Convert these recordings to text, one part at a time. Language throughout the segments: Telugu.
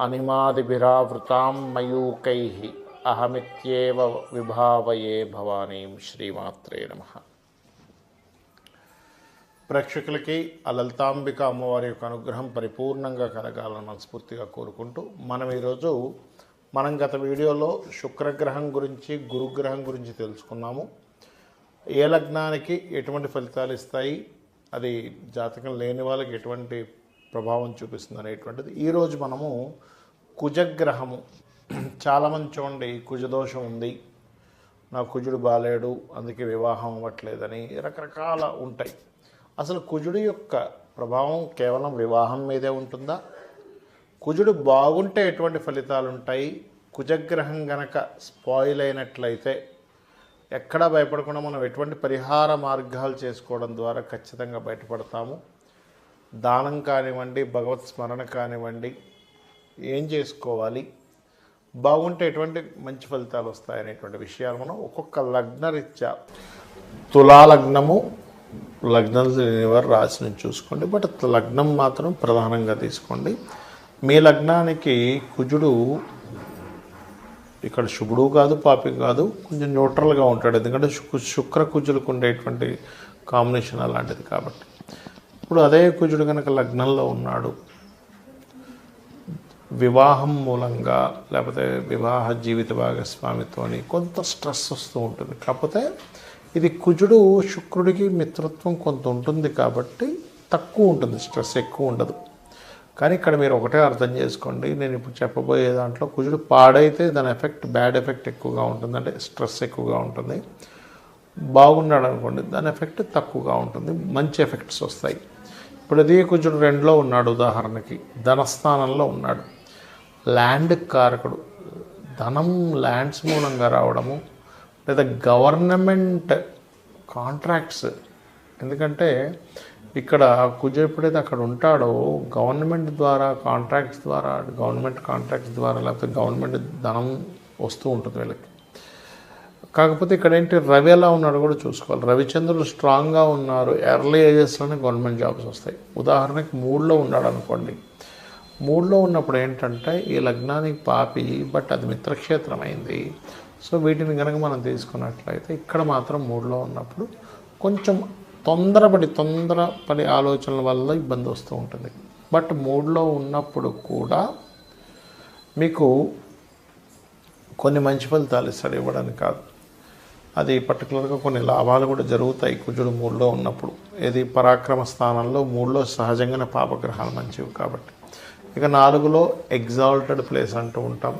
అనిమాదిభిరావృతాం మయూకై అహమిత్యేవ విభావయే భవానీం శ్రీమాత్రే నమ. ప్రేక్షకులకి ఆ లలితాంబిక అమ్మవారి యొక్క అనుగ్రహం పరిపూర్ణంగా కలగాలని మనస్ఫూర్తిగా కోరుకుంటూ మనం ఈరోజు మనం గత వీడియోలో శుక్రగ్రహం గురించి గురుగ్రహం గురించి తెలుసుకున్నాము. ఏ లగ్నానికి ఎటువంటి ఫలితాలు ఇస్తాయి? అది జాతకం లేని వాళ్ళకి ఎటువంటి ప్రభావం చూపిస్తుంది అనేటువంటిది. ఈరోజు మనము కుజగ్రహము. చాలామంది చూడండి కుజదోషం ఉంది నా కుజుడు బాలేడు అందుకే వివాహం అవ్వట్లేదని రకరకాల ఉంటాయి. అసలు కుజుడు యొక్క ప్రభావం కేవలం వివాహం మీదే ఉంటుందా? కుజుడు బాగుంటే ఎటువంటి ఫలితాలు ఉంటాయి? కుజగ్రహం గనక స్పాయిల్ అయినట్లయితే ఎక్కడా భయపడకుండా మనం ఎటువంటి పరిహార మార్గాలు చేసుకోవడం ద్వారా ఖచ్చితంగా బయటపడతాము. దానం కానివ్వండి భగవత్ స్మరణ కానివ్వండి ఏం చేసుకోవాలి? బాగుంటే ఎటువంటి మంచి ఫలితాలు వస్తాయనేటువంటి విషయాలు మనం ఒక్కొక్క లగ్నరీత్యా తులాలగ్నము లగ్నం లేనివారు రాశిని చూసుకోండి బట్ లగ్నం మాత్రం ప్రధానంగా తీసుకోండి. మీ లగ్నానికి కుజుడు ఇక్కడ శుభుడు కాదు పాపి కాదు కొంచెం న్యూట్రల్గా ఉంటాడు ఎందుకంటే శుక్ర శుక్ర కుజులకు ఉండేటువంటి కాంబినేషన్ అలాంటిది కాబట్టి. ఇప్పుడు అదే కుజుడు కనుక లగ్నంలో ఉన్నాడు వివాహం మూలంగా లేకపోతే వివాహ జీవిత భాగస్వామితోని కొంత స్ట్రెస్ వస్తూ ఉంటుంది. కాకపోతే ఇది కుజుడు శుక్రుడికి మిత్రత్వం కొంత ఉంటుంది కాబట్టి తక్కువ ఉంటుంది స్ట్రెస్ ఎక్కువ ఉండదు. కానీ ఇక్కడ మీరు ఒకటే అర్థం చేసుకోండి నేను ఇప్పుడు చెప్పబోయే దాంట్లో కుజుడు పాడైతే దాని ఎఫెక్ట్ బ్యాడ్ ఎఫెక్ట్ ఎక్కువగా ఉంటుంది. అంటే స్ట్రెస్ ఎక్కువగా ఉంటుంది. బాగున్నాడు అనుకోండి దాని ఎఫెక్ట్ తక్కువగా ఉంటుంది మంచి ఎఫెక్ట్స్ వస్తాయి. ఇప్పుడు రెండులో ఉన్నాడు ఉదాహరణకి. ధనస్థానంలో ఉన్నాడు. ల్యాండ్ కారకుడు. ధనం ల్యాండ్స్ మూలంగా రావడము లేదా గవర్నమెంట్ కాంట్రాక్ట్స్. ఎందుకంటే ఇక్కడ కుజ ఎప్పుడైతే అక్కడ ఉంటాడో గవర్నమెంట్ ద్వారా కాంట్రాక్ట్స్ ద్వారా గవర్నమెంట్ కాంట్రాక్ట్స్ ద్వారా లేకపోతే గవర్నమెంట్ ధనం వస్తూ ఉంటుంది వీళ్ళకి. కాకపోతే ఇక్కడ ఏంటి రవి ఎలా ఉన్నాడో కూడా చూసుకోవాలి. రవిచంద్రుడు స్ట్రాంగ్గా ఉన్నారు. ఎర్లీ ఏజెస్లోనే గవర్నమెంట్ జాబ్స్ వస్తాయి. ఉదాహరణకి మూడులో ఉన్నాడు అనుకోండి మూడులో ఉన్నప్పుడు ఏంటంటే ఈ లగ్నానికి పాపి బట్ అది మిత్రక్షేత్రం అయింది సో వీటిని కనుక మనం తీసుకున్నట్లయితే ఇక్కడ మాత్రం మూడులో ఉన్నప్పుడు కొంచెం తొందరపడి తొందరపడి ఆలోచనల వల్ల ఇబ్బంది వస్తూ ఉంటుంది. బట్ మూడులో ఉన్నప్పుడు కూడా మీకు కొన్ని మంచి ఫలితాలు ఇస్తాడు ఇవ్వడానికి కాదు. అది పర్టికులర్గా కొన్ని లాభాలు కూడా జరుగుతాయి. కుజుడు మూడులో ఉన్నప్పుడు ఇది పరాక్రమ స్థానంలో మూడులో సహజంగానే పాపగ్రహాలు మంచివి కాబట్టి. ఇక నాలుగులో ఎగ్జాల్టెడ్ ప్లేస్ అంటూ ఉంటాం.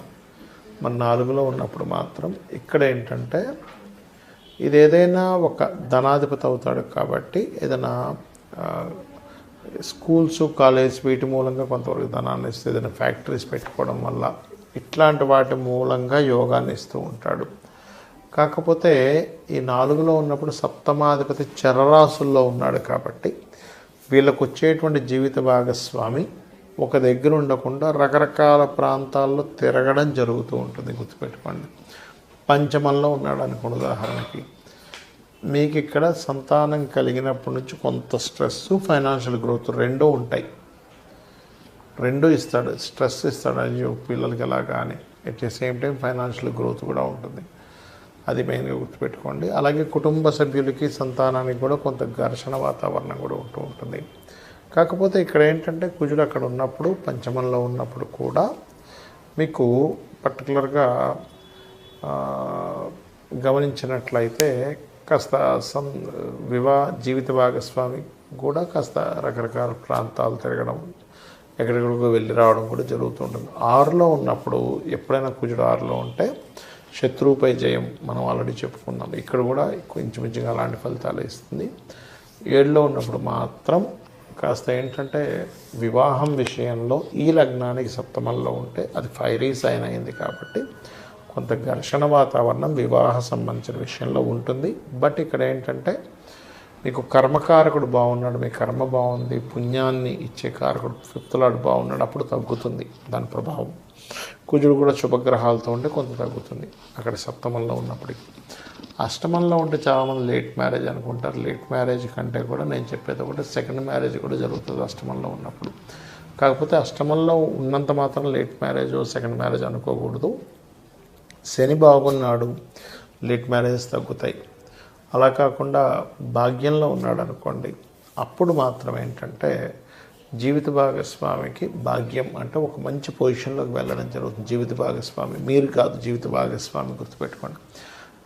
మరి నాలుగులో ఉన్నప్పుడు మాత్రం ఇక్కడ ఏంటంటే ఇది ఏదైనా ఒక ధనాధిపతి అవుతాడు కాబట్టి ఏదైనా స్కూల్స్ కాలేజ్ వీటి మూలంగా కొంతవరకు ధనాన్ని ఇస్తే ఏదైనా ఫ్యాక్టరీస్ పెట్టుకోవడం వల్ల ఇట్లాంటి వాటి మూలంగా యోగాన్ని ఇస్తూ ఉంటాడు. కాకపోతే ఈ నాలుగులో ఉన్నప్పుడు సప్తమాధిపతి చరరాశుల్లో ఉన్నాడు కాబట్టి వీళ్ళకు వచ్చేటువంటి జీవిత భాగస్వామి ఒక దగ్గర ఉండకుండా రకరకాల ప్రాంతాల్లో తిరగడం జరుగుతూ ఉంటుంది గుర్తుపెట్టుకోండి. పంచమంలో ఉన్నాడు అనుకోండి ఉదాహరణకి. మీకు ఇక్కడ సంతానం కలిగినప్పటి నుంచి కొంత స్ట్రెస్ ఫైనాన్షియల్ గ్రోత్ రెండూ ఉంటాయి. రెండూ ఇస్తాడు స్ట్రెస్ ఇస్తాడు. అయ్యో పిల్లలకి ఎలా కానీ at the same time financial growth కూడా ఉంటుంది. అది మెయిన్గా గుర్తుపెట్టుకోండి. అలాగే కుటుంబ సభ్యులకి సంతానానికి కూడా కొంత ఘర్షణ వాతావరణం కూడా ఉంటూ ఉంటుంది. కాకపోతే ఇక్కడ ఏంటంటే కుజుడు అక్కడ ఉన్నప్పుడు పంచమంలో ఉన్నప్పుడు కూడా మీకు పర్టికులర్గా గమనించినట్లయితే కాస్త సం వివాహ జీవిత భాగస్వామి కూడా కాస్త రకరకాల ప్రాంతాలు తిరగడం ఎక్కడెక్కడికో వెళ్ళి రావడం కూడా జరుగుతుంటుంది ఆరులో ఉన్నప్పుడు ఎప్పుడైనా కుజుడు ఆరులో ఉంటే శత్రువుపై జయం మనం ఆల్రెడీ చెప్పుకున్నాం. ఇక్కడ కూడా ఇంచుమించుగా అలాంటి ఫలితాలు ఇస్తుంది. ఏడులో ఉన్నప్పుడు మాత్రం కాస్త ఏంటంటే వివాహం విషయంలో ఈ లగ్నానికి సప్తమంలో ఉంటే అది ఫైరీ సైన్ అయింది కాబట్టి కొంత ఘర్షణ వాతావరణం వివాహ సంబంధించిన విషయంలో ఉంటుంది. బట్ ఇక్కడ ఏంటంటే మీకు కర్మకారకుడు బాగున్నాడు మీ కర్మ బాగుంది పుణ్యాన్ని ఇచ్చే కారకుడు ఫిఫ్త్ లాడ్ బాగున్నాడు అప్పుడు తగ్గుతుంది దాని ప్రభావం. కుజుడు కూడా శుభగ్రహాలతో ఉంటే కొంత తగ్గుతుంది. అక్కడ సప్తమంలో ఉన్నప్పటికీ. అష్టమంలో ఉంటే చాలామంది లేట్ మ్యారేజ్ అనుకుంటారు. లేట్ మ్యారేజ్ కంటే కూడా నేను చెప్పేది ఒకటి సెకండ్ మ్యారేజ్ కూడా జరుగుతుంది అష్టమంలో ఉన్నప్పుడు. కాకపోతే అష్టమంలో ఉన్నంత మాత్రం లేట్ మ్యారేజ్ సెకండ్ మ్యారేజ్ అనుకోకూడదు. శని బాగున్నాడు లేట్ మ్యారేజెస్ తగ్గుతాయి. అలా కాకుండా భాగ్యంలో ఉన్నాడు అనుకోండి అప్పుడు మాత్రం ఏంటంటే జీవిత భాగస్వామికి భాగ్యం అంటే ఒక మంచి పొజిషన్లోకి వెళ్ళడం జరుగుతుంది. జీవిత భాగస్వామి మీరు కాదు జీవిత భాగస్వామి గుర్తుపెట్టుకోండి.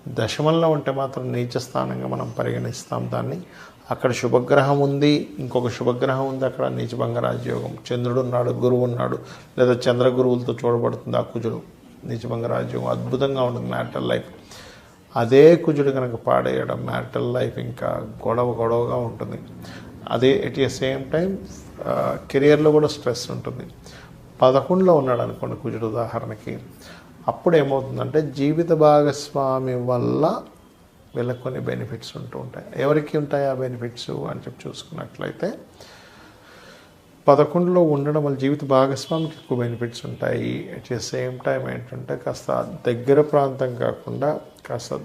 దశమంలో ఉంటే మాత్రం నీచ స్థానంగా మనం పరిగణిస్తాం దాన్ని. అక్కడ శుభగ్రహం ఉంది ఇంకొక శుభగ్రహం ఉంది అక్కడ నీచభంగ రాజయోగం చంద్రుడు ఉన్నాడు గురువు ఉన్నాడు లేదా చంద్ర గురువులతో చూడబడుతుంది ఆ కుజుడు. నీచభంగ రాజయోగం అద్భుతంగా ఉంటుంది మ్యాటల్ లైఫ్. అదే కుజుడు కనుక పాడేయడం మ్యాటల్ లైఫ్ ఇంకా గొడవ గొడవగా ఉంటుంది. అదే ఎట్ ద సేమ్ టైం కెరియర్లో కూడా స్ట్రెస్ ఉంటుంది. పదకొండులో ఉన్నాడు అనుకోండి కుజుడు ఉదాహరణకి. అప్పుడు ఏమవుతుందంటే జీవిత భాగస్వామి వల్ల వీళ్ళకి కొన్ని బెనిఫిట్స్ ఉంటూ ఉంటాయి. ఎవరికి ఉంటాయి ఆ బెనిఫిట్స్ అని చెప్పి చూసుకున్నట్లయితే పదకొండులో ఉండడం వల్ల జీవిత భాగస్వామికి ఎక్కువ బెనిఫిట్స్ ఉంటాయి. అట్ ద సేమ్ టైం ఏంటంటే కాస్త దగ్గర ప్రాంతం కాకుండా కాస్త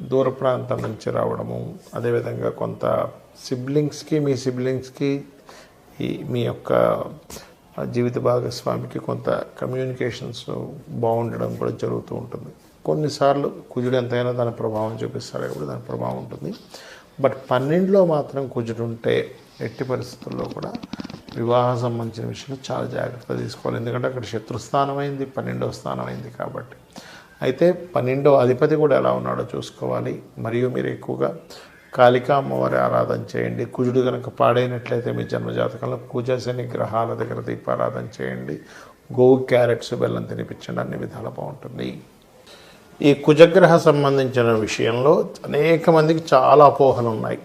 దూర ప్రాంతం నుంచి రావడము. అదేవిధంగా కొంత సిబ్లింగ్స్కి మీ సిబ్లింగ్స్కి ఈ మీ యొక్క జీవిత భాగస్వామికి కొంత కమ్యూనికేషన్స్ బాగుండడం కూడా జరుగుతూ ఉంటుంది. కొన్నిసార్లు కుజుడు ఎంతైనా దాని ప్రభావం చూపిస్తాడు కాబట్టి దాని ప్రభావం ఉంటుంది. బట్ పన్నెండులో మాత్రం కుజుడు ఉంటే ఎట్టి పరిస్థితుల్లో కూడా వివాహ సంబంధించిన విషయంలో చాలా జాగ్రత్త తీసుకోవాలి. ఎందుకంటే అక్కడ శత్రుస్థానం అయింది పన్నెండవ స్థానం అయింది కాబట్టి. అయితే పన్నెండో అధిపతి కూడా ఎలా ఉన్నాడో చూసుకోవాలి. మరియు మీరు ఎక్కువగా కాళికా అమ్మవారి ఆరాధన చేయండి. కుజుడు కనుక పాడైనట్లయితే మీ జన్మజాతకంలో కుజశని గ్రహాల దగ్గర దీపారాధన చేయండి. గోవు క్యారెట్స్ బెల్లం తినిపించండి. అన్ని విధాలు బాగుంటుంది. ఈ కుజగ్రహ సంబంధించిన విషయంలో అనేక మందికి చాలా అపోహలు ఉన్నాయి.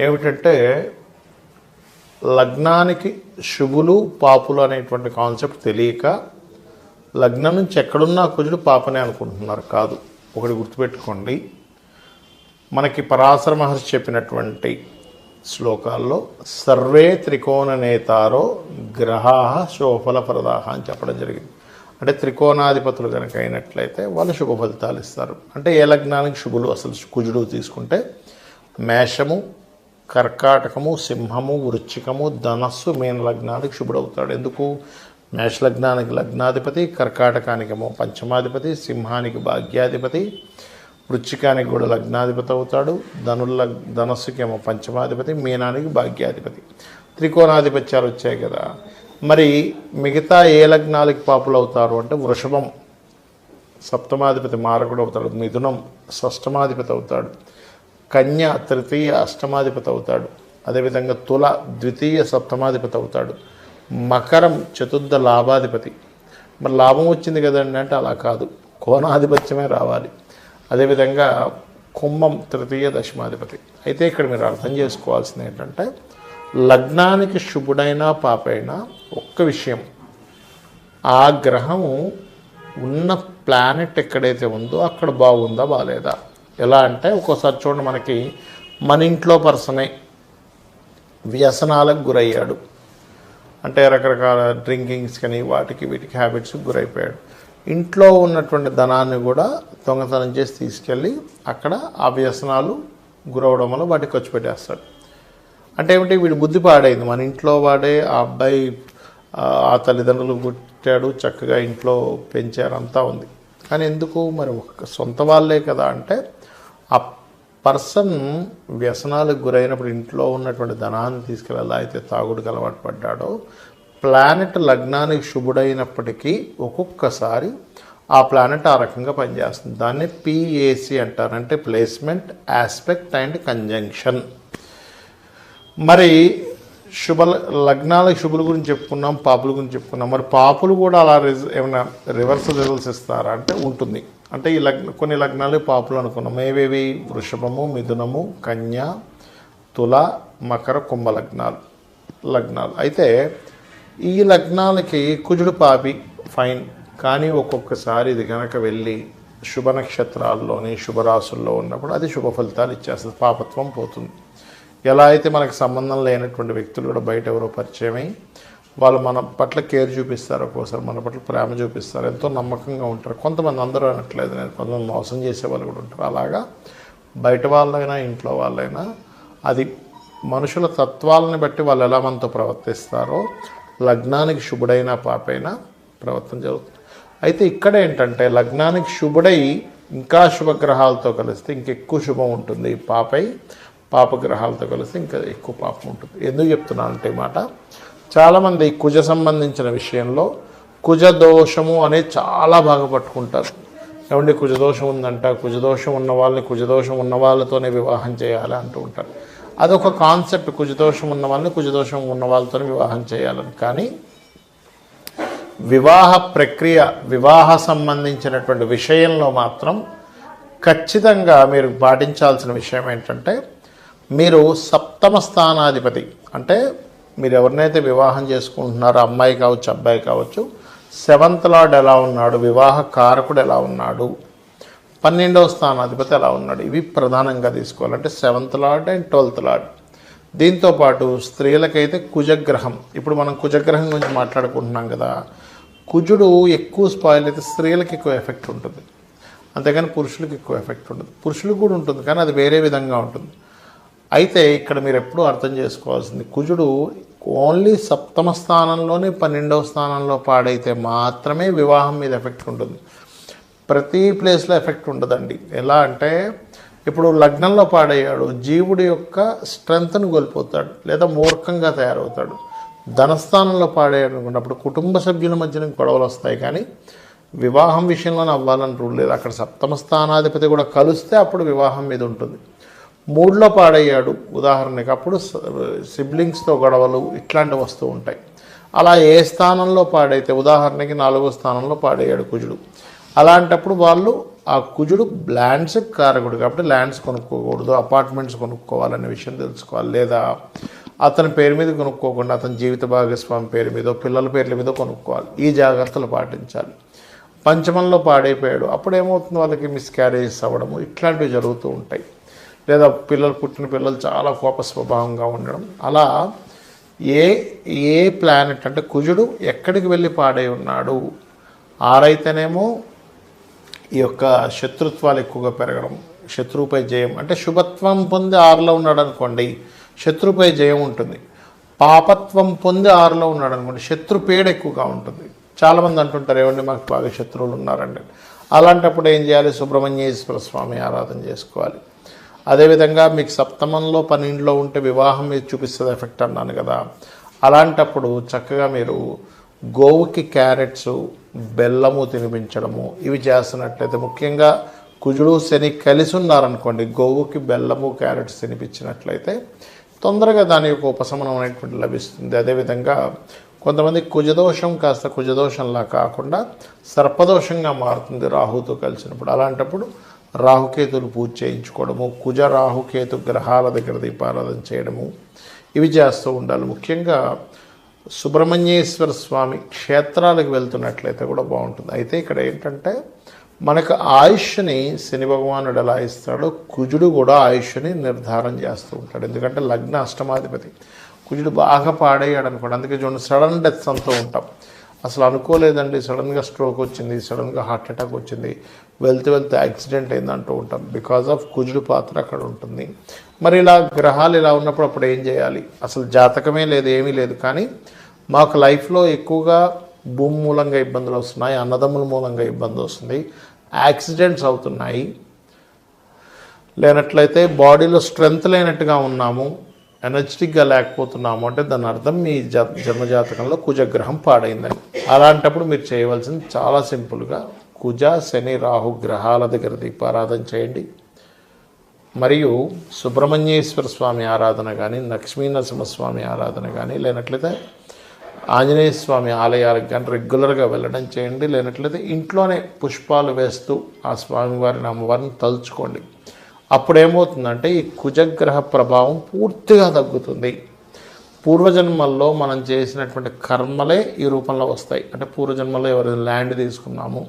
ఏమిటంటే లగ్నానికి శుభులు పాపులు అనేటువంటి కాన్సెప్ట్ తెలియక లగ్నం నుంచి ఎక్కడున్నా కుజుడు పాపనే అనుకుంటున్నారు. కాదు. ఒకటి గుర్తుపెట్టుకోండి. మనకి పరాశర మహర్షి చెప్పినటువంటి శ్లోకాల్లో సర్వే త్రికోణ నేతారో గ్రహా శోఫల ప్రదాహ అని చెప్పడం జరిగింది. అంటే త్రికోణాధిపతులు కనుక అయినట్లయితే వాళ్ళు శుభ ఫలితాలు ఇస్తారు. అంటే ఏ లగ్నానికి శుభులు? అసలు కుజుడు తీసుకుంటే మేషము కర్కాటకము సింహము వృచ్చికము ధనస్సు మీన లగ్నానికి శుభుడవుతాడు. ఎందుకు? మేష లగ్నానికి లగ్నాధిపతి కర్కాటకానికేమో పంచమాధిపతి సింహానికి భాగ్యాధిపతి వృచ్చికానికి కూడా లగ్నాధిపతి అవుతాడు ధనుల ధనస్సుకేమో పంచమాధిపతి మీనానికి భాగ్యాధిపతి. త్రికోణాధిపత్యాలు వచ్చాయి కదా. మరి మిగతా ఏ లగ్నాలకి పాపులు అవుతారు అంటే వృషభం. సప్తమాధిపతి మారకుడు అవుతాడు మిథునం షష్టమాధిపతి అవుతాడు కన్య తృతీయ అష్టమాధిపతి అవుతాడు అదేవిధంగా తుల ద్వితీయ సప్తమాధిపతి అవుతాడు మకరం చతుర్థ లాభాధిపతి. మరి లాభం వచ్చింది కదండి అంటే అలా కాదు కోణాధిపత్యమే రావాలి. అదేవిధంగా కుంభం తృతీయ దశమాధిపతి. అయితే ఇక్కడ మీరు అర్థం చేసుకోవాల్సింది ఏంటంటే లగ్నానికి శుభుడైనా పాపైనా ఒక్క విషయం ఆ గ్రహము ఉన్న ప్లానెట్ ఎక్కడైతే ఉందో అక్కడ బాగుందా బాగాలేదా ఎలా అంటే ఒక్కోసారి చూడండి మనకి మన ఇంట్లో పర్సనే వ్యసనాలకు గురయ్యాడు. అంటే రకరకాల డ్రింకింగ్స్ కానీ వాటికి వీటికి హ్యాబిట్స్కి గురైపోయాడు. ఇంట్లో ఉన్నటువంటి ధనాన్ని కూడా దొంగతనం చేసి తీసుకెళ్ళి అక్కడ ఆ వ్యసనాలు గురవడం వల్ల వాటికి ఖర్చు పెట్టేస్తాడు. అంటే ఏమిటి? వీడి బుద్ధి పాడైంది. మన ఇంట్లో వాడే ఆ అబ్బాయి ఆ తల్లిదండ్రులు పుట్టాడు చక్కగా ఇంట్లో పెంచారు అంతా ఉంది. కానీ ఎందుకు? మరి ఒక్క సొంత వాళ్ళే కదా అంటే ఆ పర్సన్ వ్యసనాలకు గురైనప్పుడు ఇంట్లో ఉన్నటువంటి ధనాన్ని తీసుకెళ్ళి ఎలా అయితే తాగుడుకు అలవాటు పడ్డాడో ప్లానెట్ లగ్నానికి శుభుడైనప్పటికీ ఒక్కొక్కసారి ఆ ప్లానెట్ ఆ రకంగా పనిచేస్తుంది. దాన్ని పిఏసి అంటారు. అంటే ప్లేస్మెంట్ ఆస్పెక్ట్ అండ్ కంజంక్షన్ మరి శుభ లగ్నాల శుభుల గురించి చెప్పుకున్నాం పాపుల గురించి చెప్పుకున్నాం. మరి పాపులు కూడా అలా రిజ ఏమైనా రివర్స్ రిజల్ట్స్ ఇస్తారా? అంటే ఉంటుంది. అంటే ఈ లగ్న కొన్ని లగ్నాలు పాపులు అనుకున్నాం. ఏవేవి వృషభము మిథునము కన్య తుల మకర కుంభ లగ్నాలు లగ్నాలు. అయితే ఈ లగ్నాలకి కుజుడు పాపి ఫైన్. కానీ ఒక్కొక్కసారి ఇది కనుక వెళ్ళి శుభ నక్షత్రాల్లోని శుభరాశుల్లో ఉన్నప్పుడు అది శుభ ఫలితాలు ఇచ్చేస్తుంది పాపత్వం పోతుంది. ఎలా అయితే మనకు సంబంధం లేనటువంటి వ్యక్తులు కూడా బయట ఎవరో పరిచయమై వాళ్ళు మన పట్ల కేర్ చూపిస్తారు ఒక్కోసారి మన పట్ల ప్రేమ చూపిస్తారు ఎంతో నమ్మకంగా ఉంటారు. కొంతమంది అందరూ అనట్లేదు నేను కొంతమంది మోసం చేసే వాళ్ళు కూడా ఉంటారు. అలాగా బయట వాళ్ళైనా ఇంట్లో వాళ్ళైనా అది మనుషుల తత్వాలని బట్టి వాళ్ళు ఎలా మనతో ప్రవర్తిస్తారో లగ్నానికి శుభుడైన పాపైనా ప్రవర్తన జరుగుతుంది. అయితే ఇక్కడ ఏంటంటే లగ్నానికి శుభుడై ఇంకా శుభగ్రహాలతో కలిస్తే ఇంకెక్కువ శుభం ఉంటుంది పాపై పాపగ్రహాలతో కలిస్తే ఇంకా ఎక్కువ పాపం ఉంటుంది. ఎందుకు చెప్తున్నాను అంటే మాట చాలామంది కుజ సంబంధించిన విషయంలో కుజ దోషము అనేది చాలా బాగా పట్టుకుంటారు. ఏమండి కుజదోషం ఉందంట కుజదోషం ఉన్న వాళ్ళని కుజదోషం ఉన్న వాళ్ళతోనే వివాహం చేయాలి అంటూ ఉంటారు. అదొక కాన్సెప్ట్. కుజదోషం ఉన్న వాళ్ళని కుజదోషం ఉన్న వాళ్ళతోనే వివాహం చేయాలని. కానీ వివాహ ప్రక్రియ వివాహ సంబంధించినటువంటి విషయంలో మాత్రం ఖచ్చితంగా మీరు పాటించాల్సిన విషయం ఏంటంటే మీరు సప్తమ స్థానాధిపతి. అంటే మీరు ఎవరినైతే వివాహం చేసుకుంటున్నారో అమ్మాయి కావచ్చు అబ్బాయి కావచ్చు సెవెంత్ లార్డ్ ఎలా ఉన్నాడు వివాహ కారకుడు ఎలా ఉన్నాడు పన్నెండవ స్థానాధిపతి ఎలా ఉన్నాడు. ఇవి ప్రధానంగా తీసుకోవాలంటే seventh lord and twelfth lord. దీంతోపాటు స్త్రీలకైతే కుజగ్రహం. ఇప్పుడు మనం కుజగ్రహం గురించి మాట్లాడుకుంటున్నాం కదా. కుజుడు ఎక్కువ స్పాయిల్ అయితే స్త్రీలకు ఎక్కువ ఎఫెక్ట్ ఉంటుంది. అంతేగాని పురుషులకు ఎక్కువ ఎఫెక్ట్ ఉండదు పురుషులకు కూడా ఉంటుంది కానీ అది వేరే విధంగా ఉంటుంది. అయితే ఇక్కడ మీరు ఎప్పుడూ అర్థం చేసుకోవాల్సింది కుజుడు ఓన్లీ సప్తమ స్థానంలోనే పన్నెండవ స్థానంలో పాడైతే మాత్రమే వివాహం మీద ఎఫెక్ట్ ఉంటుంది. ప్రతి ప్లేస్లో ఎఫెక్ట్ ఉండదండి. ఎలా అంటే ఇప్పుడు లగ్నంలో పాడయ్యాడు జీవుడి యొక్క స్ట్రెంగ్త్ను కోల్పోతాడు లేదా మూర్ఖంగా తయారవుతాడు. ధనస్థానంలో పాడయ్యాడు అనుకున్నప్పుడు కుటుంబ సభ్యుల మధ్యన గొడవలు వస్తాయి కానీ వివాహం విషయంలోనే అవ్వాలని రూల్ లేదు. అక్కడ సప్తమ స్థానాధిపతి కూడా కలిస్తే అప్పుడు వివాహం మీద ఉంటుంది. మూడులో పాడయ్యాడు ఉదాహరణకి అప్పుడు సిబ్లింగ్స్తో గొడవలు ఇట్లాంటివి వస్తూ ఉంటాయి. అలా ఏ స్థానంలో పాడైతే ఉదాహరణకి నాలుగో స్థానంలో పాడయ్యాడు కుజుడు. అలాంటప్పుడు వాళ్ళు ఆ కుజుడు ల్యాండ్స్ కారకుడు. కాబట్టి ల్యాండ్స్ కొనుక్కోకూడదు అపార్ట్మెంట్స్ కొనుక్కోవాలనే విషయం తెలుసుకోవాలి. లేదా అతని పేరు మీద కొనుక్కోకుండా అతని జీవిత భాగస్వామి పేరు మీద పిల్లల పేర్ల మీద కొనుక్కోవాలి. ఈ జాగ్రత్తలు పాటించాలి. పంచమంలో పాడైపోయాడు. అప్పుడు ఏమవుతుంది వాళ్ళకి మిస్క్యారేజెస్ అవ్వడము ఇట్లాంటివి జరుగుతూ ఉంటాయి. లేదా పిల్లలు పుట్టిన పిల్లలు చాలా కోప స్వభావంగా ఉండడం. అలా ఏ ఏ ప్లానెట్ అంటే కుజుడు ఎక్కడికి వెళ్ళి పాడై ఉన్నాడు? ఆరైతేనేమో ఈ యొక్క శత్రుత్వాలు ఎక్కువగా పెరగడం శత్రువుపై జయం. అంటే శుభత్వం పొంది ఆరులో ఉన్నాడు అనుకోండి శత్రుపై జయం ఉంటుంది. పాపత్వం పొంది ఆరులో ఉన్నాడు అనుకోండి శత్రు పేడ ఎక్కువగా ఉంటుంది. చాలామంది అంటుంటారు ఏమండి మాకు బాగా శత్రువులు ఉన్నారండి. అలాంటప్పుడు ఏం చేయాలి? సుబ్రహ్మణ్యేశ్వర స్వామి ఆరాధన చేసుకోవాలి. అదేవిధంగా మీకు సప్తమంలో పన్నెండులో ఉంటే వివాహం మీద చూపిస్తుంది ఎఫెక్ట్ అన్నాను కదా. అలాంటప్పుడు చక్కగా మీరు గోవుకి క్యారెట్స్ బెల్లము తినిపించడము. ఇవి చేస్తున్నట్లయితే ముఖ్యంగా కుజుడు శని కలిసి ఉన్నారనుకోండి గోవుకి బెల్లము క్యారెట్స్ తినిపించినట్లయితే తొందరగా దాని యొక్క ఉపశమనం అనేటువంటి లభిస్తుంది. అదేవిధంగా కొంతమంది కుజదోషం కాస్త కుజదోషంలా కాకుండా సర్పదోషంగా మారుతుంది రాహుతో కలిసినప్పుడు. అలాంటప్పుడు రాహుకేతులు పూజ చేయించుకోవడము కుజ రాహుకేతు గ్రహాల దగ్గర దీపారాధన చేయడము ఇవి చేస్తూ ఉండాలి. ముఖ్యంగా సుబ్రహ్మణ్యేశ్వర స్వామి క్షేత్రాలకు వెళ్తున్నట్లయితే కూడా బాగుంటుంది. అయితే ఇక్కడ ఏంటంటే మనకు ఆయుష్ని శని భగవానుడు ఎలా ఇస్తాడో కుజుడు కూడా ఆయుష్ని నిర్ధారణ చేస్తూ ఉంటాడు. ఎందుకంటే లగ్న అష్టమాధిపతి. కుజుడు బాగా పాడయ్యాడు అనుకోండి. అందుకే చూడండి సడన్ డెత్స్ అంతా ఉంటాం. అసలు అనుకోలేదండి సడన్గా స్ట్రోక్ వచ్చింది సడన్గా హార్ట్ అటాక్ వచ్చింది వెళ్తూ వెళ్తే యాక్సిడెంట్ అయిందంటూ ఉంటాం. బికాజ్ ఆఫ్ కుజుడు పాత్ర అక్కడ ఉంటుంది. మరి ఇలా గ్రహాలు ఇలా ఉన్నప్పుడు అప్పుడు ఏం చేయాలి? అసలు జాతకమే లేదు ఏమీ లేదు. కానీ మాకు లైఫ్లో ఎక్కువగా భూమి మూలంగా ఇబ్బందులు వస్తున్నాయి అన్నదమ్ముల మూలంగా ఇబ్బంది వస్తుంది యాక్సిడెంట్స్ అవుతున్నాయి. లేనట్లయితే బాడీలో స్ట్రెంగ్త్ లేనట్టుగా ఉన్నాము ఎనర్జెటిక్గా లేకపోతున్నాము అంటే దాని అర్థం మీ జ జన్మజాతకంలో కుజగ్రహం పాడైందని. అలాంటప్పుడు మీరు చేయవలసింది చాలా సింపుల్గా కుజ శని రాహు గ్రహాల దగ్గర దీపారాధన చేయండి. మరియు సుబ్రహ్మణ్యేశ్వర స్వామి ఆరాధన కానీ లక్ష్మీ నరసింహస్వామి ఆరాధన కానీ లేనట్లయితే ఆంజనేయ స్వామి ఆలయాలకు కానీ రెగ్యులర్గా వెళ్ళడం చేయండి. లేనట్లయితే ఇంట్లోనే పుష్పాలు వేస్తూ ఆ స్వామివారిని అమ్మవారిని తలుచుకోండి. అప్పుడు ఏమవుతుందంటే ఈ కుజగ్రహ ప్రభావం పూర్తిగా తగ్గుతుంది. పూర్వజన్మల్లో మనం చేసినటువంటి కర్మలే ఈ రూపంలో వస్తాయి. అంటే పూర్వజన్మలో ఎవరైనా ల్యాండ్ తీసుకున్నాము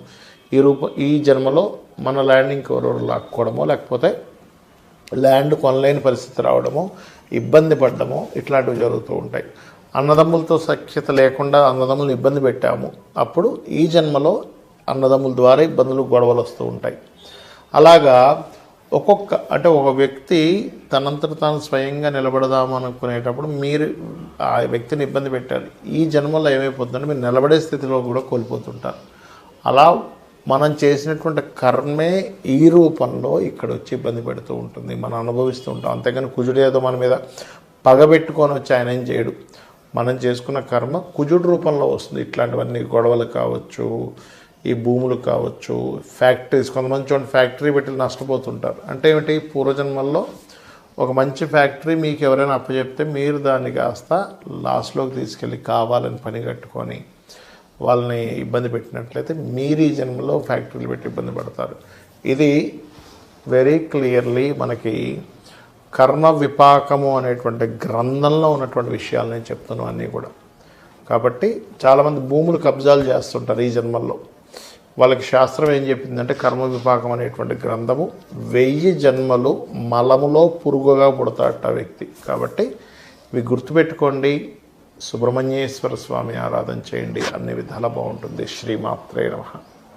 ఈ రూప ఈ జన్మలో మన ల్యాండ్ ఇంకెవరెవరు లాక్కోవడమో లేకపోతే ల్యాండ్ కొనలేని పరిస్థితి రావడమో ఇబ్బంది పడ్డమో ఇట్లాంటివి జరుగుతూ ఉంటాయి. అన్నదమ్ములతో సఖ్యత లేకుండా అన్నదమ్ములను ఇబ్బంది పెట్టాము. అప్పుడు ఈ జన్మలో అన్నదమ్ముల ద్వారా ఇబ్బందులు గొడవలు వస్తూ ఉంటాయి. అలాగా ఒక్కొక్క అంటే ఒక వ్యక్తి తనంతట తాను స్వయంగా నిలబడదాం అనుకునేటప్పుడు మీరు ఆ వ్యక్తిని ఇబ్బంది పెట్టారు ఈ జన్మలో ఏమైపోతుందంటే మీరు నిలబడే స్థితిలో కూడా కోల్పోతుంటారు. అలా మనం చేసినటువంటి కర్మే ఈ రూపంలో ఇక్కడ వచ్చి ఇబ్బంది పెడుతూ ఉంటుంది. మనం అనుభవిస్తూ ఉంటాం. అంతేగాని కుజుడేదో మన మీద పగబెట్టుకొని వచ్చి ఆయన ఏం చేయడు. మనం చేసుకున్న కర్మ కుజుడు రూపంలో వస్తుంది. ఇట్లాంటివన్నీ గొడవలు కావచ్చు ఈ భూములు కావచ్చు ఫ్యాక్టరీస్. కొంతమంది చూడండి ఫ్యాక్టరీ పెట్టి నష్టపోతుంటారు. అంటే ఏమిటి? పూర్వజన్మల్లో ఒక మంచి ఫ్యాక్టరీ మీకు ఎవరైనా అప్పచెప్తే మీరు దాన్ని కాస్త లాస్ట్లోకి తీసుకెళ్ళి కావాలని పని కట్టుకొని వాళ్ళని ఇబ్బంది పెట్టినట్లయితే మీరు ఈ జన్మలో ఫ్యాక్టరీలు పెట్టి ఇబ్బంది పడతారు. ఇది వెరీ క్లియర్లీ మనకి కర్మ విపాకము అనేటువంటి గ్రంథంలో ఉన్నటువంటి విషయాలు నేను చెప్తున్నాను అన్నీ కూడా. కాబట్టి చాలామంది భూములు కబ్జాలు చేస్తుంటారు ఈ జన్మల్లో. వాళ్ళకి శాస్త్రం ఏం చెప్పిందంటే కర్మ విపాకం అనేటువంటి గ్రంథము వెయ్యి జన్మలు మలములో పురుగుగా పుడతాడట ఆ వ్యక్తి. కాబట్టి ఇవి గుర్తుపెట్టుకోండి సుబ్రహ్మణ్యేశ్వర స్వామి ఆరాధన చేయండి అన్ని విధాలా బాగుంటుంది. శ్రీమాత్రే నమ.